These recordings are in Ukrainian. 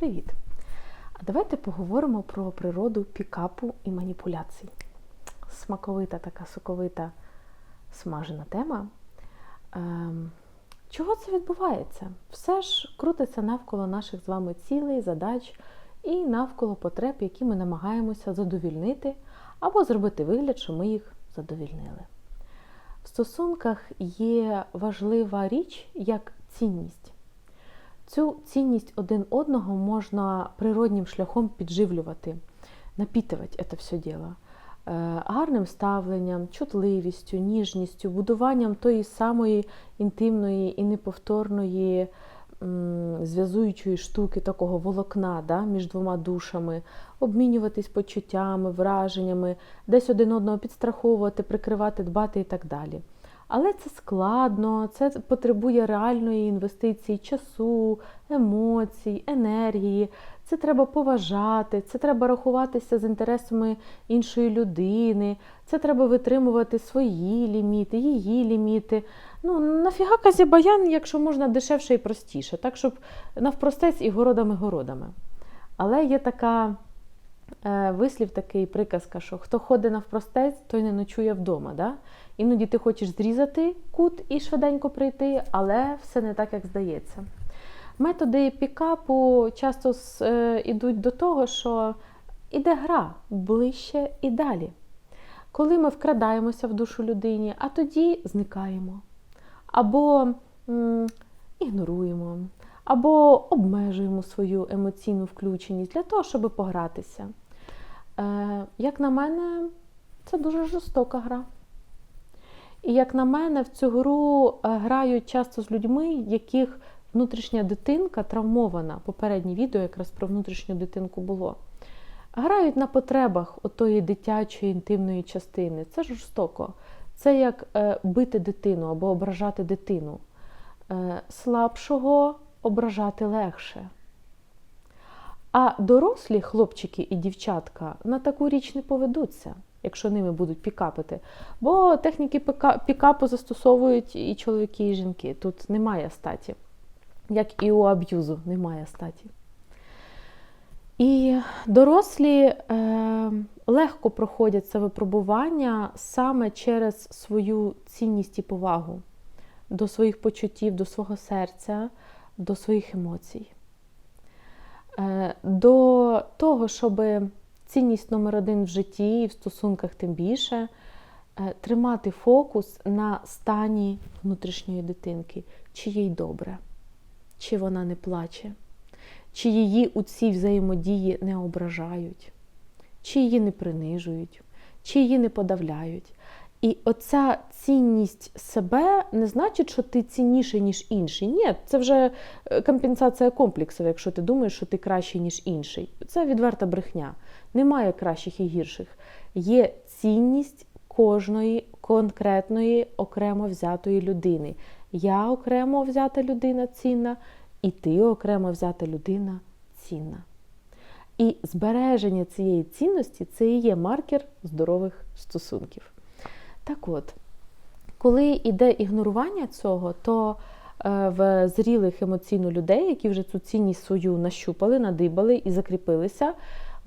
Привіт! А давайте поговоримо про природу пікапу і маніпуляцій. Смаковита така соковита смажена тема. Ем, чого це відбувається? Все ж крутиться навколо наших з вами цілей, задач і навколо потреб, які ми намагаємося задовільнити або зробити вигляд, що ми їх задовільнили. В стосунках є важлива річ як цінність. Цю цінність один одного можна природнім шляхом підживлювати, напітувати це все діло. Е, гарним ставленням, чутливістю, ніжністю, будуванням тої самої інтимної і неповторної зв'язуючої штуки, такого волокна да, між двома душами, обмінюватись почуттями, враженнями, десь один одного підстраховувати, прикривати, дбати і так далі. Але це складно, це потребує реальної інвестиції часу, емоцій, енергії. Це треба поважати, це треба рахуватися з інтересами іншої людини, це треба витримувати свої ліміти, її ліміти. Ну, нафіга казібаян, якщо можна дешевше і простіше, так, щоб навпростець і городами-городами. Але є така вислів, такий приказка, що хто ходить навпростець, той не ночує вдома. Да? Іноді ти хочеш зрізати кут і швиденько прийти, але все не так, як здається. Методи пікапу часто йдуть е, до того, що іде гра ближче і далі. Коли ми вкрадаємося в душу людині, а тоді зникаємо. Або м, ігноруємо, або обмежуємо свою емоційну включеність для того, щоб погратися. Е, Як на мене, це дуже жорстока гра. І як на мене, в цю гру е, грають часто з людьми, яких внутрішня дитинка травмована. Попереднє відео якраз про внутрішню дитинку було. Грають на потребах отої дитячої інтимної частини. Це жорстоко. Це як е, бити дитину або ображати дитину. Слабшого ображати легше. А дорослі хлопчики і дівчатка на таку річ не поведуться якщо ними будуть пікапити. Бо техніки пікапу застосовують і чоловіки, і жінки. Тут немає статі. Як і у аб'юзу немає статі. І дорослі е, легко проходять це випробування саме через свою цінність і повагу до своїх почуттів, до свого серця, до своїх емоцій. Е, До того, щоби цінність номер один в житті і в стосунках тим більше е, тримати фокус на стані внутрішньої дитинки, чи їй добре, чи вона не плаче, чи її у цій взаємодії не ображають, чи її не принижують, чи її не подавляють. І оця цінність себе не значить, що ти цінніший, ніж інший. Ні, це вже е, компенсація комплексів, якщо ти думаєш, що ти кращий, ніж інший. Це відверта брехня. Немає кращих і гірших. Є цінність кожної конкретної окремо взятої людини. Я окремо взята людина цінна, і ти окремо взята людина цінна. І збереження цієї цінності це і є маркер здорових стосунків. Так от, коли йде ігнорування цього, то е, в зрілих емоційно людей, які вже цю цінність свою нащупали, надибали і закріпилися,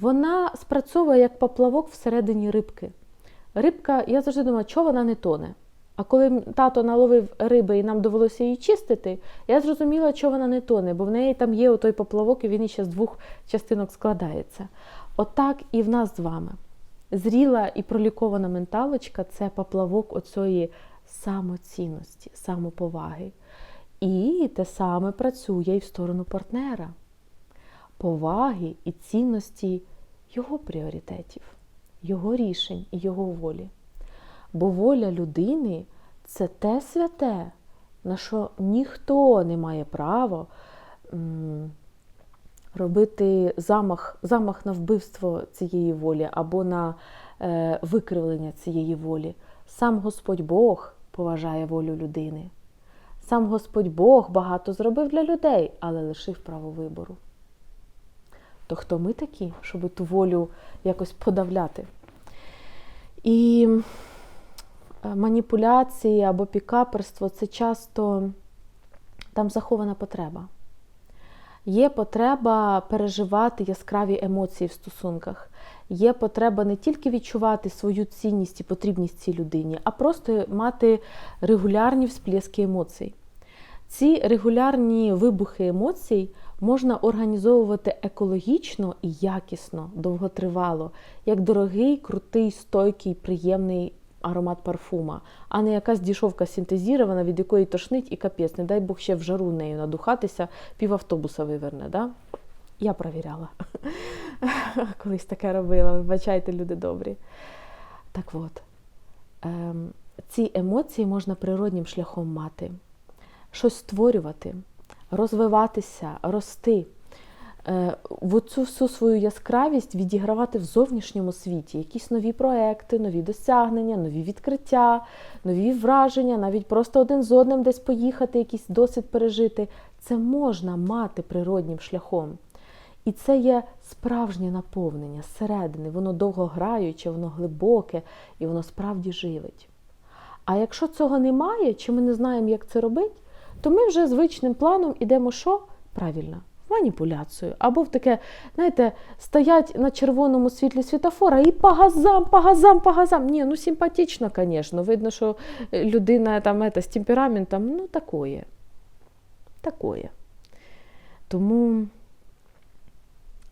вона спрацьовує як поплавок всередині рибки. Рибка, я завжди думаю, чого вона не тоне. А коли тато наловив риби і нам довелося її чистити, я зрозуміла, що вона не тоне, бо в неї там є той поплавок, і він іще з двох частинок складається. Отак От і в нас з вами. Зріла і пролікована менталочка це поплавок оцієї самоцінності, самоповаги. І те саме працює і в сторону партнера, поваги і цінності його пріоритетів, його рішень і його волі. Бо воля людини це те святе, на що ніхто не має права робити замах замах на вбивство цієї волі або на е, викривлення цієї волі. Сам Господь Бог поважає волю людини. Сам Господь Бог багато зробив для людей, але лишив право вибору. То хто ми такі, щоб ту волю якось подавляти? І е, маніпуляції або пікаперство це часто там захована потреба. Є потреба переживати яскраві емоції в стосунках. Є потреба не тільки відчувати свою цінність і потрібність цій людині, а просто мати регулярні всплески емоцій. Ці регулярні вибухи емоцій можна організовувати екологічно і якісно, довготривало, як дорогий, крутий, стойкий, приємний аромат парфума, а не якась дішовка синтезірована, від якої тошнить і капець. Не дай Бог ще в жару нею надухатися, пів автобуса виверне. Да? Я провіряла. Колись таке робила. Вибачайте, люди добрі. Так от, ем, ці емоції можна природнім шляхом мати, щось створювати, розвиватися, рости. Е, в цю всю свою яскравість відігравати в зовнішньому світі якісь нові проекти, нові досягнення, нові відкриття, нові враження, навіть просто один з одним десь поїхати, якийсь досвід пережити. Це можна мати природнім шляхом. І це є справжнє наповнення зсередини, воно довгограюче, воно глибоке і воно справді живить. А якщо цього немає, чи ми не знаємо, як це робити, то ми вже звичним планом ідемо що? Правильно, маніпуляцію. Або в таке, знаєте, стоять на червоному світлі світофора і по газам, по газам, по газам. Ні, ну симпатично, звісно. Видно, що людина там, это, з темпераментом, ну, такое. Такое. Тому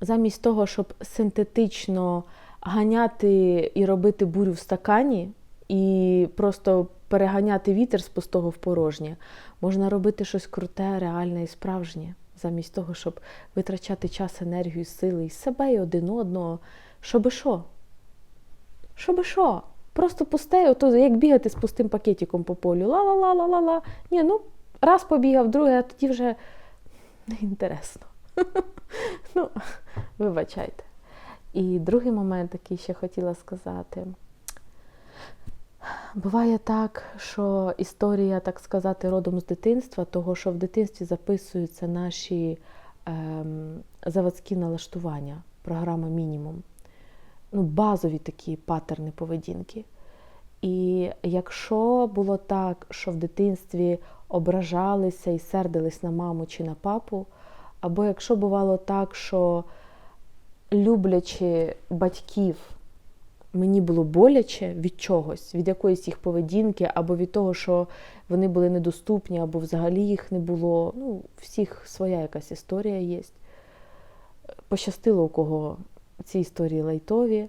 замість того, щоб синтетично ганяти і робити бурю в стакані, і просто переганяти вітер з пустого в порожнє, можна робити щось круте, реальне і справжнє, замість того, щоб витрачати час, енергію, сили і себе, і один одного. Щоби що? Щоби що? Просто пусте, ото як бігати з пустим пакетиком по полю. Ла-ла-ла-ла-ла-ла. Ні, ну раз побігав, другий, а тоді вже не інтересно. Ну, вибачайте. І другий момент, який ще хотіла сказати. Буває так, що історія, так сказати, родом з дитинства, того, що в дитинстві записуються наші ем, заводські налаштування, програма мінімум, ну, базові такі патерни поведінки. І якщо було так, що в дитинстві ображалися і сердились на маму чи на папу, або якщо бувало так, що люблячи батьків, мені було боляче від чогось, від якоїсь їх поведінки, або від того, що вони були недоступні, або взагалі їх не було. Ну, всіх своя якась історія є. Пощастило, у кого ці історії лайтові.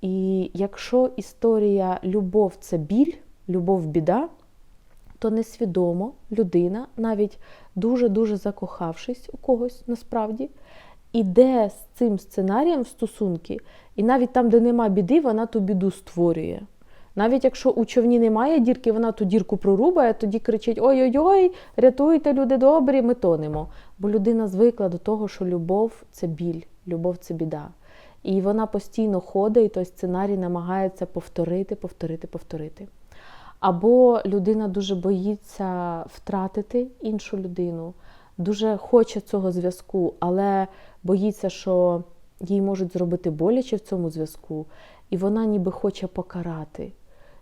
І якщо історія любов це біль, любов біда, то несвідомо людина, навіть дуже-дуже закохавшись у когось насправді, іде з цим сценарієм в стосунки, і навіть там, де нема біди, вона ту біду створює. Навіть якщо у човні немає дірки, вона ту дірку прорубає, тоді кричить: Ой-ой-ой, рятуйте, люди добрі, ми тонемо. Бо людина звикла до того, що любов це біль, любов це біда. І вона постійно ходить, і той сценарій намагається повторити, повторити, повторити. Або людина дуже боїться втратити іншу людину, дуже хоче цього зв'язку, але боїться, що їй можуть зробити боляче в цьому зв'язку, і вона ніби хоче покарати.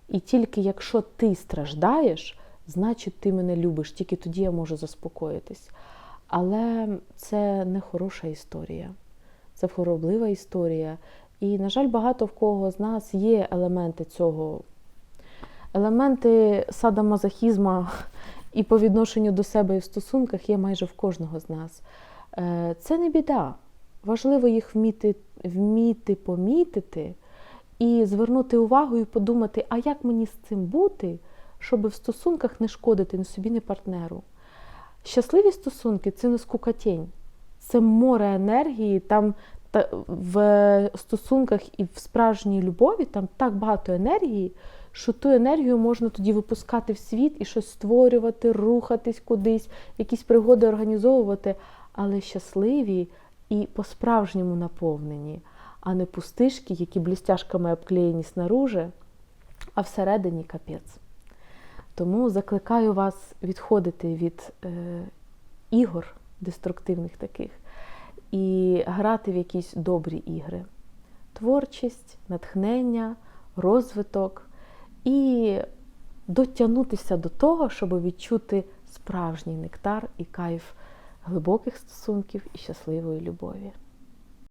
І тільки якщо ти страждаєш, значить ти мене любиш, тільки тоді я можу заспокоїтись. Але це не хороша історія, це хвороблива історія. І, на жаль, багато в кого з нас є елементи цього Елементи садомазохізму і по відношенню до себе і в стосунках є майже в кожного з нас. Е, це не біда. Важливо їх вміти, вміти помітити і звернути увагу і подумати, а як мені з цим бути, щоб в стосунках не шкодити ні собі, ні партнеру. Щасливі стосунки це не скукатінь, це море енергії. Там в стосунках і в справжній любові там так багато енергії що ту енергію можна тоді випускати в світ і щось створювати, рухатись кудись, якісь пригоди організовувати, але щасливі і по-справжньому наповнені, а не пустишки, які блістяшками обклеєні снаружи, а всередині капець. Тому закликаю вас відходити від е, ігор деструктивних таких і грати в якісь добрі ігри. Творчість, натхнення, розвиток і дотягнутися до того, щоб відчути справжній нектар і кайф глибоких стосунків і щасливої любові.